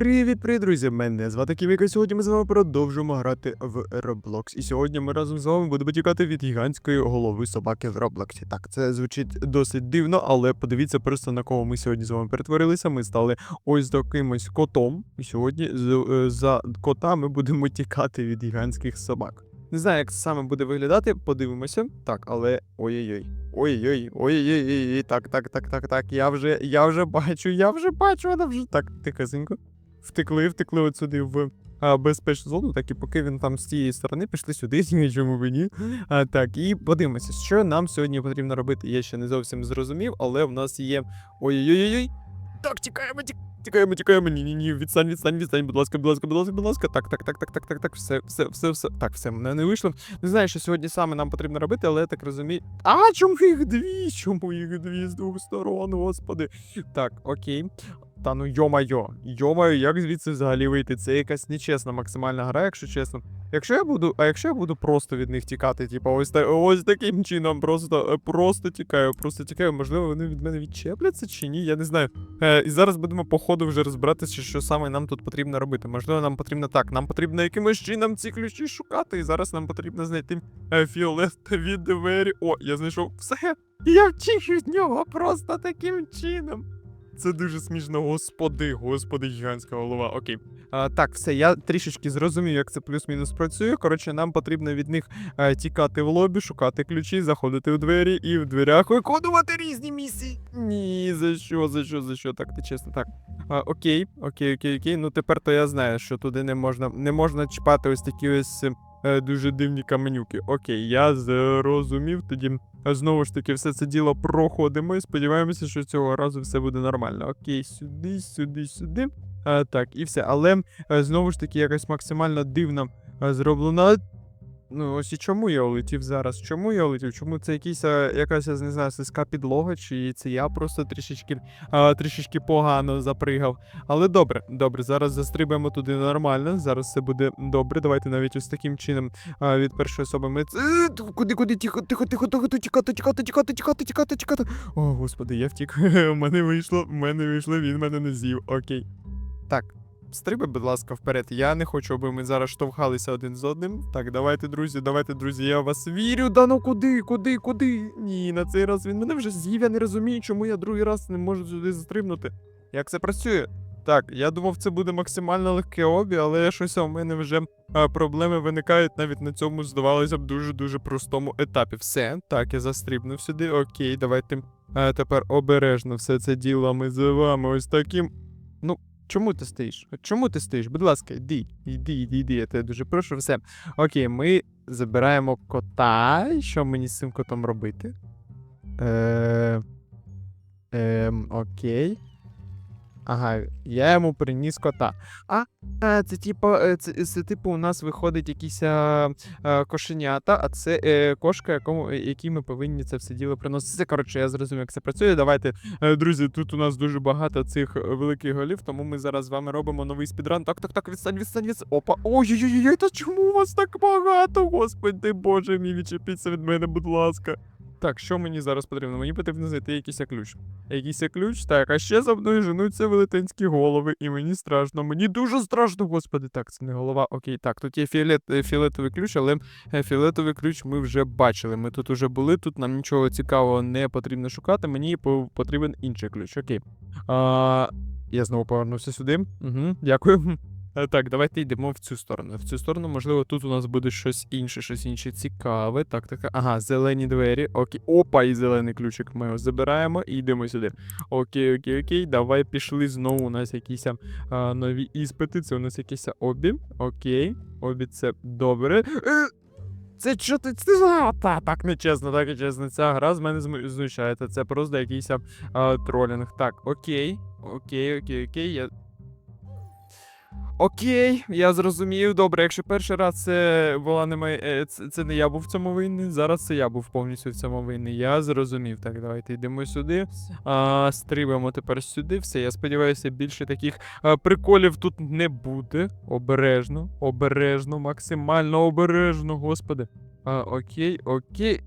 Привіт, привіт, друзі! Мене звати Кіміка. Сьогодні ми з вами продовжуємо грати в Roblox. І сьогодні ми разом з вами будемо тікати від гігантської голови собаки в Роблоксі. Так, це звучить досить дивно, але подивіться просто на кого ми сьогодні з вами перетворилися. Ми стали ось таким ось котом. І сьогодні з- е, за кота ми будемо тікати від гігантських собак. Не знаю, як це саме буде виглядати, подивимося. Так, але ой-ой-ой. Ой-ой, ой-ой-ой, так, так, так, так, так. Я вже, я вже бачу, я вже бачу, вона вже так тихесенько. Втекли, втекли от сюди в а, безпечну зону, так і поки він там з цієї сторони пішли сюди, нічому мені. А, так, і подивимося, що нам сьогодні потрібно робити. Я ще не зовсім зрозумів, але в нас є. Ой-ой-ой. Так, тікаємо, тік- тікаємо, тікаємо. Ні, ні, ні, відстань, відстань, відстань, будь ласка, будь ласка, будь ласка, будь ласка. Так, так, так, так, так, так, так, все, все, все, все. Так, все, мене не вийшло. Не знаю, що сьогодні саме нам потрібно робити, але я так розумію. А чому їх дві? Чому їх дві з двох сторон, господи? Так, окей. Та ну йо-майо, йо-майо, як звідси взагалі вийти? Це якась нечесна максимальна гра, якщо чесно. Якщо я буду, а якщо я буду просто від них тікати, типу, ось та ось таким чином, просто е, просто тікаю, просто тікаю. Можливо, вони від мене відчепляться чи ні, я не знаю. Е, і зараз будемо по ходу вже розбиратися, що саме нам тут потрібно робити. Можливо, нам потрібно так. Нам потрібно якимось чином ці ключі шукати. І зараз нам потрібно знайти е, фіолетові двері. О, я знайшов все. Я втік від нього просто таким чином. Це дуже смішно, господи, господи, гігантська голова. Окей. А, так, все, я трішечки зрозумів, як це плюс-мінус працює. Коротше, нам потрібно від них е, тікати в лобі, шукати ключі, заходити в двері і в дверях виконувати різні місії. Ні, за що, за що, за що? Так, не чесно, так. А, окей, окей, окей, окей. Ну тепер то я знаю, що туди не можна, не можна чіпати ось такі ось. е, Дуже дивні каменюки. Окей, я зрозумів. Тоді а Знову ж таки, все це діло проходимо і сподіваємося, що цього разу все буде нормально. Окей, сюди, сюди, сюди. А, так, і все. Але е, знову ж таки, якось максимально дивно зроблена. зроблено. Ну, ось і чому я улетів зараз? Чому я улетів? Чому це якийсь, е, якась, я не знаю, слизька підлога, чи це я просто трішечки, а, трішечки погано запригав. Але добре, добре, зараз застрибаємо туди нормально. Зараз все буде добре. Давайте навіть ось таким чином а, від першої особи ми. Куди, куди, тихо, тихо, тихо, тихо, тікати, тікати, тікати, тікати, тікати, тікати. О, господи, я втік. У мене вийшло, у мене вийшло, він мене не з'їв. Окей. Так. Стрибай, будь ласка, вперед. Я не хочу, аби ми зараз штовхалися один з одним. Так, давайте, друзі, давайте, друзі, я вас вірю. Да ну куди, куди, куди? Ні, на цей раз він мене вже з'їв, я не розумію, чому я другий раз не можу сюди застрибнути. Як це працює? Так, я думав, це буде максимально легке обі, але щось у мене вже а, проблеми виникають навіть на цьому, здавалося б, дуже-дуже простому етапі. Все, так, я застрибнув сюди. Окей, давайте а, тепер обережно все це діло ми з вами ось таким. Чому ти стоїш? Чому ти стоїш? Будь ласка, йди, йди, йди, йди, я тебе дуже прошу. Все. Окей, ми забираємо кота. Що мені з цим котом робити? Е... Е... окей. Ага, я йому приніс кота. А, а це типу, е, це, це типу у нас виходить якісь а, а, кошенята, а це е, кошка, якому, е, якій ми повинні це все діло приносити. Коротше, я зрозумів, як це працює. Давайте, е, друзі, тут у нас дуже багато цих е, великих голів, тому ми зараз з вами робимо новий спідран. Так, так, так, відстань, відстань, відстань. Опа. Ой-ой-ой, та чому у вас так багато? Господи боже мій, відчепіться від мене, будь ласка. Так, що мені зараз потрібно? Мені потрібно знайти якийсь ключ. Якийсь ключ, так, а ще за мною женуться велетенські голови, і мені страшно. Мені дуже страшно, господи. Так, це не голова. Окей, так, тут є фіолет, е, фіолетовий ключ, але е, фіолетовий ключ ми вже бачили. Ми тут уже були, тут нам нічого цікавого не потрібно шукати. Мені потрібен інший ключ. Окей. А, я знову повернувся сюди. Угу, дякую. Е, Так, давайте йдемо в цю сторону. В цю сторону, можливо, тут у нас буде щось інше, щось інше цікаве. Так, так. Ага, зелені двері. Окей. Опа, і зелений ключик. Ми його забираємо і йдемо сюди. Окей, окей, окей. Давай пішли знову. У нас якісь а, нові іспити. Це у нас якісь обі. Окей. Обі це добре. Е, Це що ти? Це та, так нечесно, так нечесно. Ця гра з мене знущається. Це просто якийсь а, тролінг. Так, окей. Окей, окей, окей. Я Окей, я зрозумів. Добре, якщо перший раз це була не моя, це, це не я був в цьому винний, зараз це я був повністю в цьому винний. Я зрозумів. Так, давайте йдемо сюди. А, стрибаємо тепер сюди. Все, я сподіваюся, більше таких а, приколів тут не буде. Обережно, обережно, максимально обережно, господи. А, окей, окей.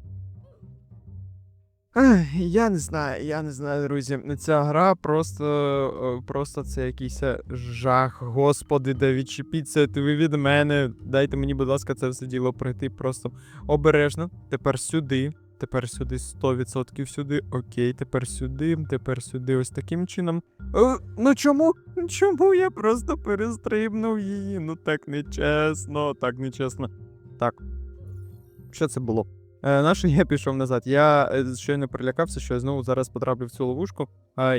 Я не знаю, я не знаю, друзі. Ця гра просто, е, просто це якийсь е, жах. Господи, да відчепіться ви від мене. Дайте мені, будь ласка, це все діло пройти просто обережно. Тепер сюди. Тепер сюди 100% сюди. Окей, тепер сюди, тепер сюди ось таким чином. Е, ну чому? Чому я просто перестрибнув її? Ну так нечесно, так нечесно. Так. Що це було? Е, Наше я пішов назад. Я е, щойно прилякався, що я знову зараз потраплю в цю ловушку,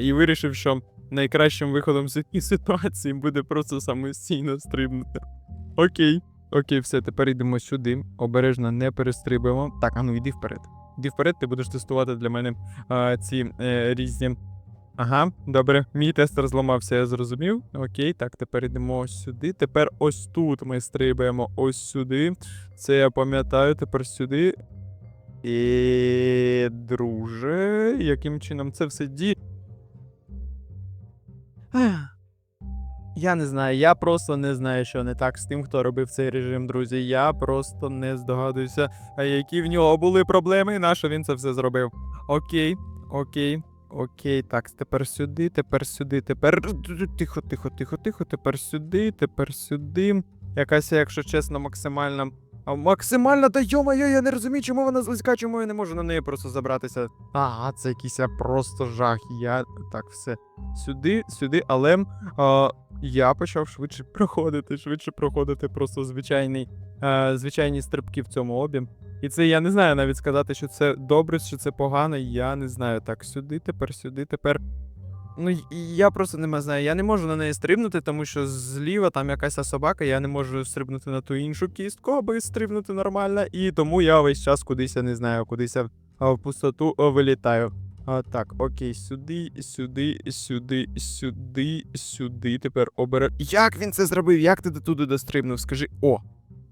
і вирішив, що найкращим виходом з цієї ситуації буде просто самостійно стрибнути. Окей, окей, все, тепер йдемо сюди. Обережно не перестрибуємо. Так, а ну йди вперед. Йди вперед, ти будеш тестувати для мене а, ці е, різні. Ага, добре, мій тестер зламався, я зрозумів. Окей, так, тепер йдемо ось сюди. Тепер ось тут ми стрибаємо ось сюди. Це я пам'ятаю, тепер сюди. І, друже, яким чином це все ді. Я не знаю, я просто не знаю, що не так з тим, хто робив цей режим, друзі. Я просто не здогадуюся, а які в нього були проблеми, і на що він це все зробив. Окей, окей, окей. Так, тепер сюди, тепер сюди, тепер. Тихо, тихо, тихо, тихо, тепер сюди, тепер сюди. Якась, якщо чесно, максимальна максимально, та йо-моє, я не розумію, чому вона злизька, чому я не можу на неї просто забратися. Ага, це якийсь просто жах. Я так все сюди, сюди, але а, я почав швидше проходити, швидше проходити просто звичайний, а, звичайні стрибки в цьому обі. І це я не знаю навіть сказати, що це добре, що це погано. Я не знаю. Так, сюди, тепер сюди, тепер. Ну, я просто не знаю, я не можу на неї стрибнути, тому що зліва там якась собака, я не можу стрибнути на ту іншу кістку, аби стрибнути нормально, і тому я весь час кудись, я не знаю, кудись в пустоту вилітаю. А, так, окей, сюди, сюди, сюди, сюди, сюди. Тепер обере. Як він це зробив? Як ти до туди дострибнув? Скажи. О!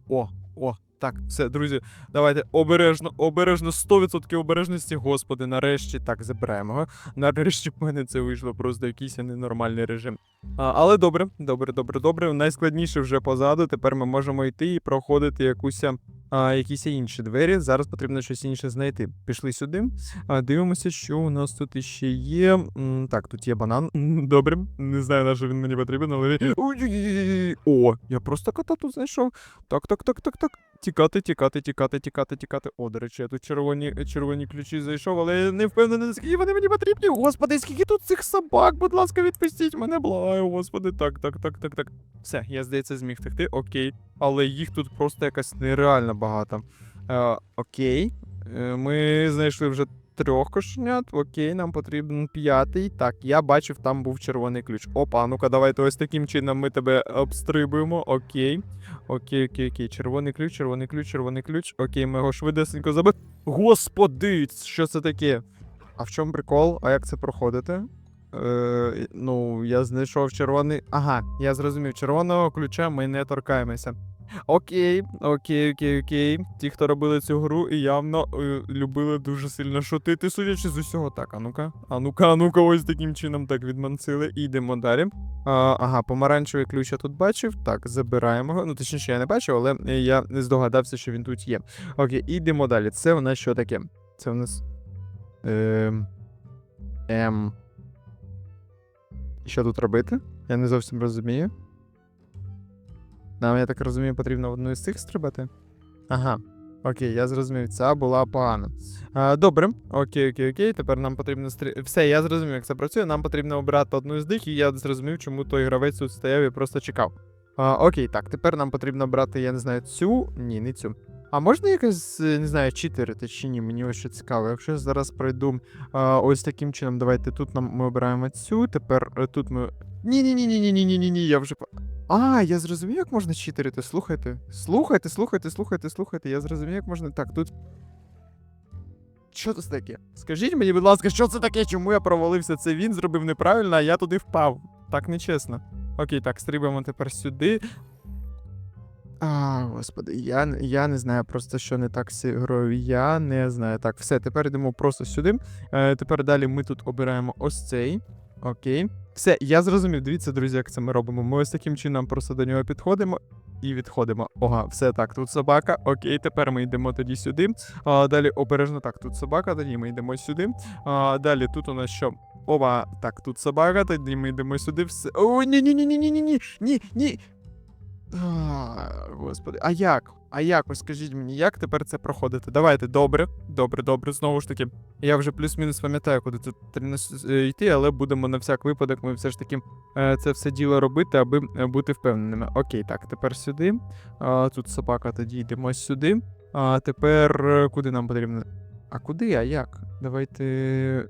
О, о, так, все, друзі, давайте обережно, обережно, 100% обережності, господи, нарешті так забираємо. його. Нарешті в мене це вийшло просто якийсь ненормальний режим. А, але добре, добре, добре, добре. Найскладніше вже позаду. Тепер ми можемо йти і проходити якусь, а, якісь інші двері. Зараз потрібно щось інше знайти. Пішли сюди. А, дивимося, що у нас тут іще є. Так, тут є банан. Добре. Не знаю, на що він мені потрібен, але. О, я просто кота тут знайшов. Так, так, так, так, так. Тікати, тікати, тікати, тікати, тікати. О, до речі, я тут червоні, червоні ключі зайшов, але я не впевнений, наскільки вони мені потрібні. Господи, скільки тут цих собак, будь ласка, відпустіть мене, благаю, господи. Так, так, так, так, так. Все, я здається, зміг втекти, окей. Але їх тут просто якась нереально багато. Е, окей. Е, ми знайшли вже трьох кошенят. Окей, нам потрібен п'ятий. Так, я бачив, там був червоний ключ. Опа, ну-ка, давайте ось таким чином ми тебе обстрибуємо. Окей. Окей, окей, окей. Червоний ключ, червоний ключ, червоний ключ. Окей, ми його швидесенько забили. Господи, що це таке? А в чому прикол? А як це проходити? Е, ну, я знайшов червоний. Ага, я зрозумів, червоного ключа ми не торкаємося. Окей, окей, окей, окей. Ті, хто робили цю гру, і явно е, любили дуже сильно шутити, судячи з усього. Так, а ну-ка, а ну-ка, а ну-ка, ось таким чином так відманцили. Йдемо далі. А, ага, помаранчевий ключ я тут бачив. Так, забираємо його. Ну, точніше, я не бачив, але я не здогадався, що він тут є. Окей, ідемо далі. Це у нас що таке? Це у нас. Ем. Ем. Що тут робити? Я не зовсім розумію. Нам, я так розумію, потрібно одну із цих стрибати. Ага. Окей, я зрозумів, ця була погана. А, добре, окей, окей, окей. Тепер нам потрібно стри... Все, я зрозумів, як це працює. Нам потрібно обирати одну з них, і я зрозумів, чому той гравець тут стояв і просто чекав. А, окей, так, тепер нам потрібно брати, я не знаю, цю. Ні, не цю. А можна якось, е, не знаю, читерити чи ні? Мені ось що цікаво. Якщо я зараз пройду а, ось таким чином, давайте тут нам ми обираємо цю, тепер е, тут ми. Ні-ні-ні-ні-ні-ні-ні-ні, я вже. А, я зрозумів, як можна читерити. Слухайте. Слухайте, слухайте, слухайте, слухайте. Я зрозумів, як можна. Так, тут. Що це таке? Скажіть мені, будь ласка, що це таке? Чому я провалився? Це він зробив неправильно, а я туди впав. Так нечесно. Окей, так, стрибаємо тепер сюди. А, господи, я, я не знаю просто, що не так з грою. Я не знаю. Так, все, тепер йдемо просто сюди. Е, тепер далі ми тут обираємо ось цей. Окей. Все, я зрозумів. Дивіться, друзі, як це ми робимо. Ми ось таким чином просто до нього підходимо і відходимо. Ога, все так, тут собака. Окей, тепер ми йдемо тоді сюди. А, далі обережно так, тут собака, тоді ми йдемо сюди. А, далі тут у нас що? Оба, так, тут собака, тоді ми йдемо сюди. Все. О, ні, ні, ні, ні, ні, ні, ні, ні, ні. А, Господи, а як? А як? Ось скажіть мені, як тепер це проходити? Давайте, добре, добре, добре. Знову ж таки, я вже плюс-мінус пам'ятаю, куди тут е, йти, але будемо на всяк випадок, ми все ж таки е, це все діло робити, аби е, бути впевненими. Окей, так, тепер сюди. А, тут собака, тоді йдемо сюди. А тепер куди нам потрібно? А куди? А як? Давайте.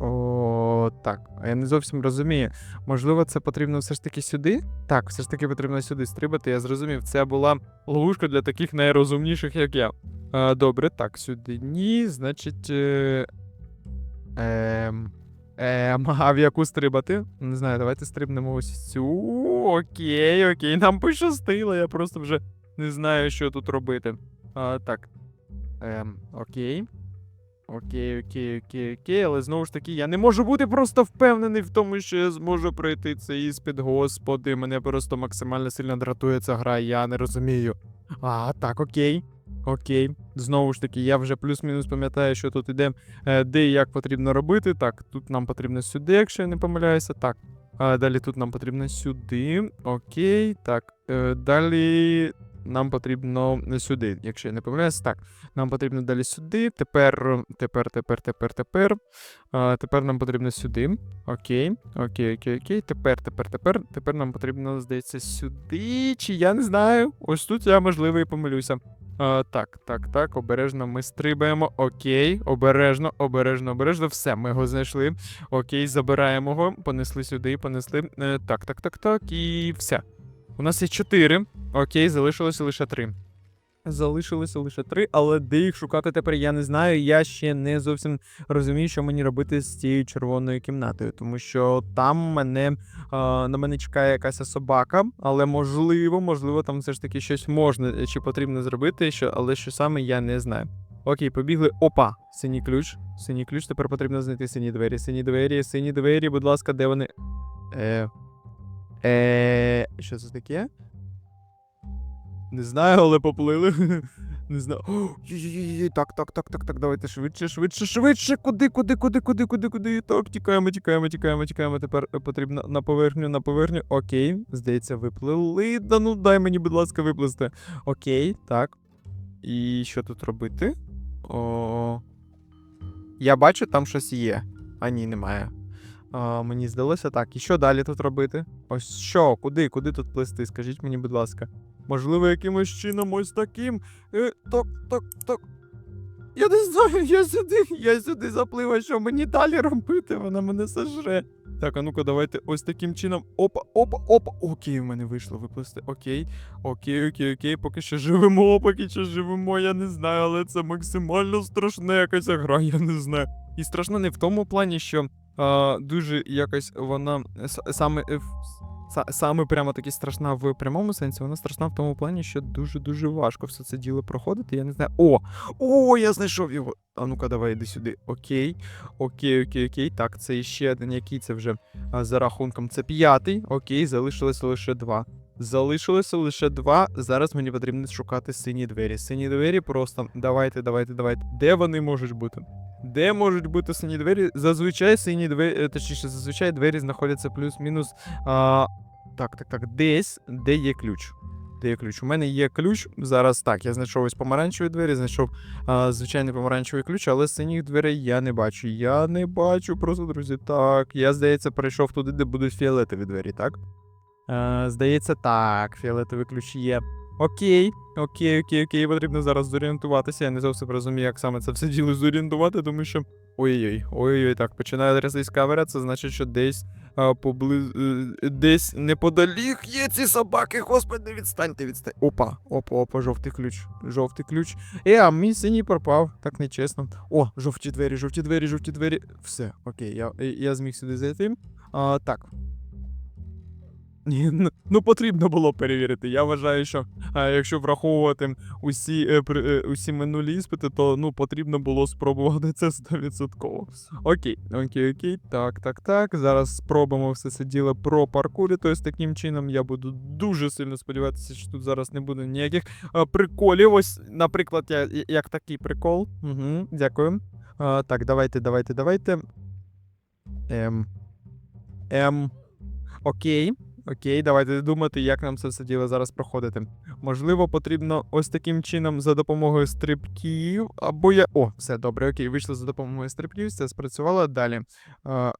О, так. Я не зовсім розумію. Можливо, це потрібно все ж таки сюди? Так, все ж таки потрібно сюди стрибати. Я зрозумів. Це була ловушка для таких найрозумніших, як я. А, добре, так, сюди ні. Значить. Е... Ем... Ем, а в яку стрибати? Не знаю, давайте стрибнемо ось цю. Окей, окей, нам пощастило, я просто вже не знаю, що тут робити. А, так. Ем, окей. Окей, окей, окей, окей, але знову ж таки, я не можу бути просто впевнений в тому, що я зможу пройти цей іспит, господи, мене просто максимально сильно дратує ця гра, я не розумію. А, так, окей. Окей. Знову ж таки, я вже плюс-мінус пам'ятаю, що тут іде, е, де і як потрібно робити. Так, тут нам потрібно сюди, якщо я не помиляюся. Так. А, далі тут нам потрібно сюди. Окей. Так. Е, далі нам потрібно сюди, якщо я не помиляюся. Так. Нам потрібно далі сюди. Тепер, тепер, тепер, тепер, тепер. А, тепер нам потрібно сюди. Окей. Окей, окей, окей. Тепер, тепер, тепер. Тепер нам потрібно, здається, сюди. Чи я не знаю. Ось тут я, можливо, і помилюся. А, так, так, так, обережно ми стрибаємо. Окей, обережно, обережно, обережно. Все, ми його знайшли. Окей, забираємо його, понесли сюди, понесли. Е, так, так, так, так, і все. У нас є чотири. Окей, залишилося лише три. Залишилося лише три, але де їх шукати тепер я не знаю. Я ще не зовсім розумію, що мені робити з цією червоною кімнатою, тому що там мене а, на мене чекає якась собака, але можливо, можливо, там все ж таки щось можна чи потрібно зробити, що, але що саме я не знаю. Окей, побігли. Опа, синій ключ. Синій ключ. Тепер потрібно знайти сині двері. Сині двері, сині двері, будь ласка, де вони? Е. Е. Що це таке? Не знаю, але поплили. Не знаю. Так, так, так, так, так, давайте швидше, швидше, швидше. Куди, куди, куди, куди, куди, куди? Так, тікаємо, тікаємо, тікаємо, тікаємо. Тепер потрібно на поверхню, на поверхню. Окей, здається, виплили. Да ну дай мені, будь ласка, виплисти. Окей, так. І що тут робити? О. Я бачу, там щось є. А ні, немає. Мені здалося так. І що далі тут робити? Ось що? Куди? Куди тут плисти? Скажіть мені, будь ласка. Можливо, якимось чином ось таким. Е, так, так, так. Я не знаю, я сюди, я сюди заплив, а що мені далі робити? Вона мене сожре. Так, а ну-ка, давайте ось таким чином. Опа, опа, опа. Окей, в мене вийшло виплисти. Окей. Окей, окей, окей. Поки що живемо, поки що живемо, я не знаю, але це максимально страшна якась гра, я не знаю. І страшно не в тому плані, що а, дуже якось вона саме. е, Саме прямо таки страшна в прямому сенсі, вона страшна в тому плані, що дуже-дуже важко все це діло проходити. Я не знаю. О! О, я знайшов його! А ну-ка, давай йди сюди. Окей. Окей, окей, окей. Так, це ще один, який це вже а, за рахунком. Це п'ятий. Окей, залишилося лише два. Залишилося лише два. Зараз мені потрібно шукати сині двері. Сині двері просто. Давайте, давайте, давайте. Де вони можуть бути? Де можуть бути сині двері? Зазвичай сині двері, е, точніше, зазвичай двері знаходяться плюс-мінус. А, так, так, так. Десь, де є ключ. Де є ключ? У мене є ключ. Зараз так, я знайшов ось помаранчеві двері, знайшов а, звичайний помаранчевий ключ, але синіх дверей я не бачу. Я не бачу просто, друзі. Так, я, здається, перейшов туди, де будуть фіолетові двері, так? Е, здається, так, фіолетовий ключ є. Окей, окей, окей, окей, потрібно зараз зорієнтуватися. Я не зовсім розумію, як саме це все діло зорієнтувати, тому що. Ой-ой, ой-ой, так, починає трястись камера, це значить, що десь а, поблиз... е, десь неподалік є ці собаки, господи, відстаньте, відстаньте. Опа, опа, опа, жовтий ключ. Жовтий ключ. Е, а мій синій пропав, так нечесно. О, жовті двері, жовті двері, жовті двері. Все, окей, я, я зміг сюди зайти. А, так. Ні, ну, потрібно було перевірити. Я вважаю, що а, якщо враховувати усі, е, при- е, усі минулі іспити, то ну потрібно було спробувати це 100%. Окей, окей, окей. Так, так, так. Зараз спробуємо все це діло про паркурі. Тобто таким чином я буду дуже сильно сподіватися, що тут зараз не буде ніяких а, приколів. Ось, наприклад, я, як такий прикол. Угу, дякую. А, так, давайте, давайте, давайте. Ем. Ем. Окей. Окей, давайте думати, як нам це все діло зараз проходити. Можливо, потрібно ось таким чином за допомогою стрибків. Або я. О, все добре, окей, вийшло за допомогою стрибків, це спрацювало далі. Е,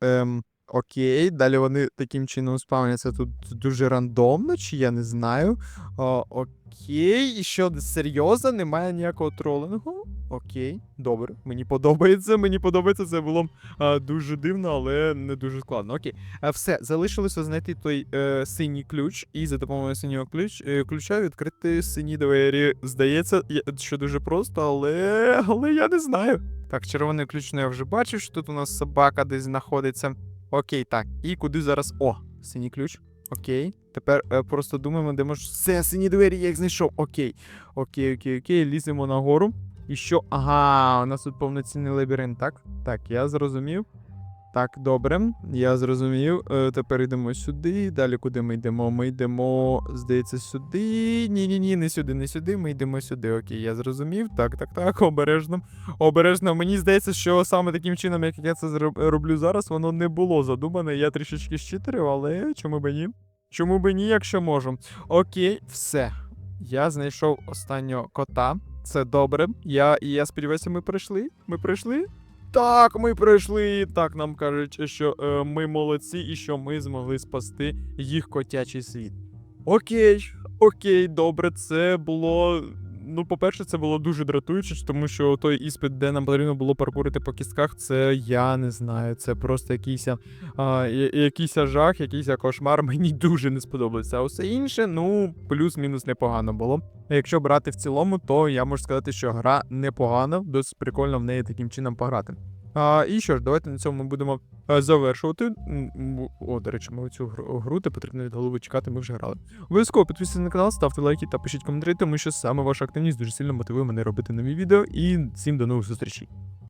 ем, окей, далі вони таким чином спавняться тут дуже рандомно, чи я не знаю. А, окей, і що серйозно, немає ніякого тролингу. Окей, добре. Мені подобається, мені подобається. Це було а, дуже дивно, але не дуже складно. Окей. А, все, залишилося знайти той е, синій ключ, і за допомогою синього ключ, е, ключа відкрити сині двері. Здається, що дуже просто, але, але я не знаю. Так, червоний ключ ну, я вже бачив, що тут у нас собака десь знаходиться. Окей, так. І куди зараз. О, синій ключ. Окей. Тепер е, просто думаємо, де може. Все, сині двері, я їх знайшов. Окей. Окей, окей, окей. Ліземо нагору. І що? Ага, у нас тут повноцінний лабіринт, так? Так, я зрозумів. Так, добре, я зрозумів. Е, тепер йдемо сюди. Далі куди ми йдемо? Ми йдемо, здається, сюди. Ні, ні, не сюди, не сюди. Ми йдемо сюди. Окей, я зрозумів. Так, так, так, обережно. Обережно. Мені здається, що саме таким чином, як я це роблю зараз, воно не було задумане. Я трішечки щитерив, але чому би ні? Чому би ні, якщо можу? Окей, все. Я знайшов останнього кота. Це добре. Я, я сподіваюся, ми пройшли. Ми пройшли? Так, ми пройшли. Так, нам кажуть, що е, ми молодці і що ми змогли спасти їх котячий світ. Окей, окей, добре, це було. Ну, по-перше, це було дуже дратуюче, тому що той іспит, де нам потрібно було паркурити по кістках, це я не знаю. Це просто якийсь, а, якийсь жах, якийсь кошмар. Мені дуже не сподобалося. А усе інше, ну, плюс-мінус непогано було. Якщо брати в цілому, то я можу сказати, що гра непогана, досить прикольно в неї таким чином пограти. А, і що ж, давайте на цьому ми будемо е, завершувати. О, до речі, ми цю гру те потрібно від голови чекати, ми вже грали. Обов'язково підписуйтесь на канал, ставте лайки та пишіть коментарі, тому що саме ваша активність дуже сильно мотивує мене робити нові відео. І всім до нових зустрічей.